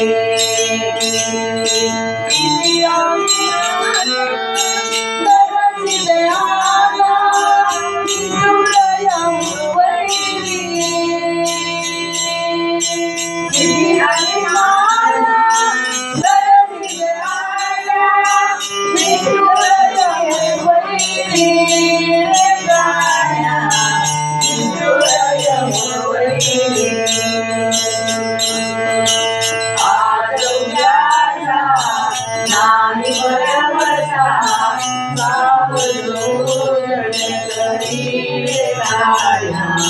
Thank you. Yeah.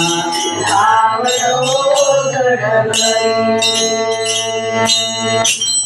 प्राण्या सावध